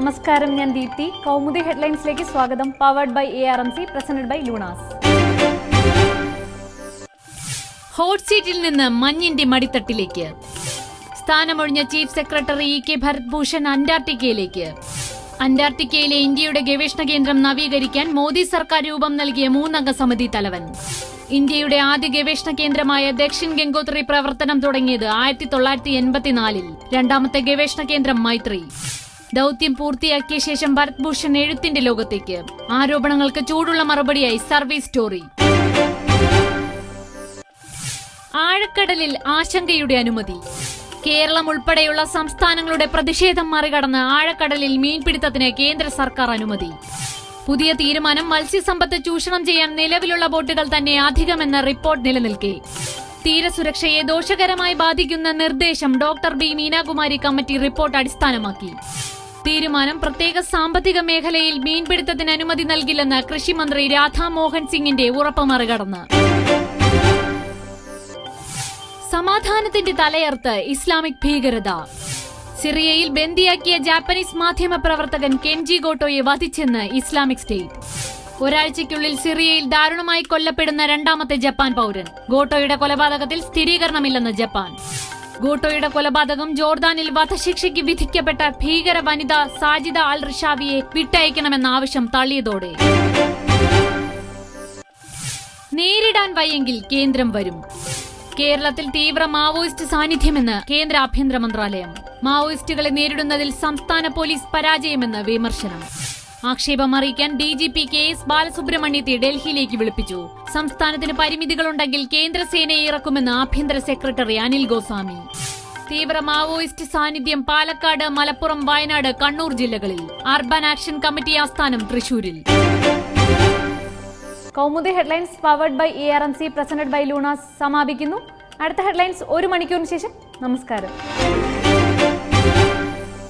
നമസ്കാരം ഞാൻ ദീപ്തി. കൗമുദി ഹെഡ്ലൈൻസിലേക്ക് സ്വാഗതം. Powered by A R M C presented by Luna's hot സീറ്റിൽ നിന്ന് മഞ്ഞിന്റെ മടിത്തട്ടിലേക്ക്. സ്ഥാനമൊഴിഞ്ഞ chief secretary E K Bharat Bhushan അന്റാർട്ടിക്കയിലേക്ക്. അന്റാർട്ടിക്കയിലെ ഇന്ത്യയുടെ ഗവേഷണ കേന്ദ്രം നവീകരിക്കാൻ മോദി സർക്കാർ രൂപം നൽകിയ മൂന്നംഗ സമിതി തലവൻ. ഇന്ത്യയുടെ ആദ്യ ഗവേഷണ കേന്ദ്രമായ ദക്ഷിൺ ഗംഗോത്രി പ്രവർത്തനം തുടങ്ങിയത് ആയിരത്തി തൊള്ളായിരത്തി എൺപത്തിനാലിൽ. രണ്ടാമത്തെ ഗവേഷണ കേന്ദ്രം മൈത്രി. ദൗത്യം പൂർത്തിയാക്കിയ ശേഷം ഭരത് ഭൂഷൺ എഴുത്തിന്റെ ലോകത്തേക്ക്. ആരോപണങ്ങൾക്ക് ചൂടുള്ള മറുപടിയായി സർവീസ് സ്റ്റോറി. ആഴക്കടലിൽ ആശങ്കയുടെ അനുമതി. കേരളം ഉൾപ്പെടെയുള്ള സംസ്ഥാനങ്ങളുടെ പ്രതിഷേധം മറികടന്ന് ആഴക്കടലിൽ മീൻപിടുത്തത്തിന് കേന്ദ്ര സർക്കാർ അനുമതി. പുതിയ തീരുമാനം മത്സ്യസമ്പത്ത് ചൂഷണം ചെയ്യാൻ നിലവിലുള്ള ബോട്ടുകൾ തന്നെ അധികമെന്ന റിപ്പോർട്ട് നിലനിൽക്കെ. തീരസുരക്ഷയെ ദോഷകരമായി ബാധിക്കുന്ന നിർദ്ദേശം doctor B Meenakumari committee report അടിസ്ഥാനമാക്കി. തീരുമാനം പ്രത്യേക സാമ്പത്തിക മേഖലയിൽ മീൻപിടുത്തത്തിന് അനുമതി നൽകില്ലെന്ന് കൃഷിമന്ത്രി രാധാമോഹൻ സിംഗിന്റെ ഉറപ്പ് മറികടന്ന് സമാധാനത്തിന്റെ തലയർത്ത് ഇസ്ലാമിക് ഭീകരത. സിറിയയിൽ ബന്ദിയാക്കിയ ജാപ്പനീസ് മാധ്യമ പ്രവർത്തകൻ കെൻജി ഗോട്ടോയെ വധിച്ചെന്ന് ഇസ്ലാമിക് സ്റ്റേറ്റ്. ഒരാഴ്ചയ്ക്കുള്ളിൽ സിറിയയിൽ ദാരുണമായി കൊല്ലപ്പെടുന്ന രണ്ടാമത്തെ ജപ്പാൻ പൗരൻ. ഗോട്ടോയുടെ കൊലപാതകത്തിൽ സ്ഥിരീകരണമില്ലെന്ന് ജപ്പാൻ. ഗോട്ടോയുടെ കൊലപാതകം ജോർദാനിൽ വധശിക്ഷയ്ക്ക് വിധിക്കപ്പെട്ട ഭീകര വനിത സാജിദ അൽ റിഷാവിയെ വിട്ടയക്കണമെന്ന ആവശ്യം തള്ളിയതോടെ. നേരിടാൻ വയ്യെങ്കിൽ കേന്ദ്രം വരും. കേരളത്തിൽ തീവ്ര മാവോയിസ്റ്റ് സാന്നിധ്യമെന്ന് കേന്ദ്ര ആഭ്യന്തര മന്ത്രാലയം. മാവോയിസ്റ്റുകളെ നേരിടുന്നതിൽ സംസ്ഥാന പോലീസ് പരാജയമെന്ന് വിമർശനം. ആക്ഷേപം അറിയിക്കാൻ D G P K S ബാലസുബ്രഹ്മണ്യത്തെ ഡൽഹിയിലേക്ക് വിളിപ്പിച്ചു. സംസ്ഥാനത്തിന് പരിമിതികളുണ്ടെങ്കിൽ കേന്ദ്രസേനയെ ഇറക്കുമെന്ന് ആഭ്യന്തര സെക്രട്ടറി അനിൽ ഗോസ്വാമി. തീവ്ര മാവോയിസ്റ്റ് സാന്നിധ്യം പാലക്കാട് മലപ്പുറം വയനാട് കണ്ണൂർ ജില്ലകളിൽ. അർബൻ ആക്ഷൻ കമ്മിറ്റി ആസ്ഥാനം തൃശൂരിൽ. Kaumudi headlines powered by A R M C presented by Lunars സമാപിക്കുന്നു. അടുത്ത ഹെഡ്ലൈൻസ് ഒരു മണിക്കൂറിന് ശേഷം. നമസ്കാരം.